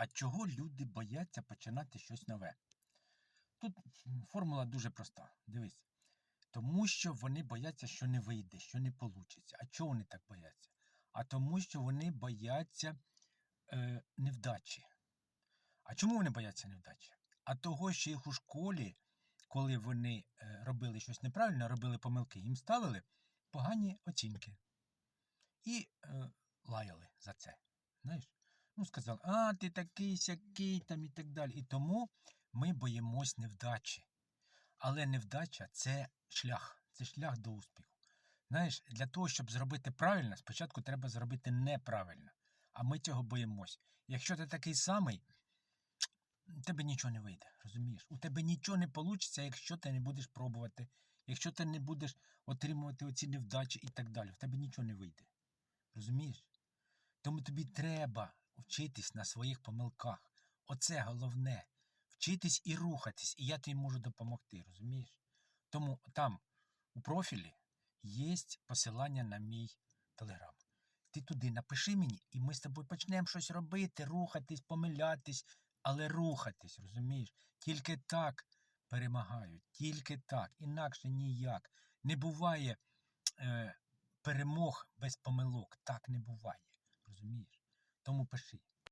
А чого люди бояться починати щось нове? Тут формула дуже проста. Дивись. Тому що вони бояться, що не вийде, що не вийде. А чого вони так бояться? А тому, що вони бояться е, невдачі. А чому вони бояться невдачі? А того, що їх у школі, коли вони е, робили щось неправильно, робили помилки, їм ставили погані оцінки. І е, лаяли за це. Знаєш? Ну, сказали, а, ти такий сякий там і так далі. І тому ми боїмось невдачі. Але невдача це шлях, це шлях до успіху. Знаєш, для того, щоб зробити правильно, спочатку треба зробити неправильно. А ми цього боїмось. Якщо ти такий самий, у тебе нічого не вийде, розумієш? У тебе нічого не вийде, якщо ти не будеш пробувати, якщо ти не будеш отримувати оці невдачі і так далі. В тебе нічого не вийде. Розумієш? Тому тобі треба вчитись на своїх помилках. Оце головне. Вчитись і рухатись, і я тобі можу допомогти, розумієш? Тому там у профілі є посилання на мій телеграм. Ти туди напиши мені, і ми з тобою почнемо щось робити, рухатись, помилятись, але рухатись, розумієш? Тільки так перемагають, тільки так, інакше ніяк. Не буває е, перемог без помилок. Так не буває. Розумієш? Тому пиши.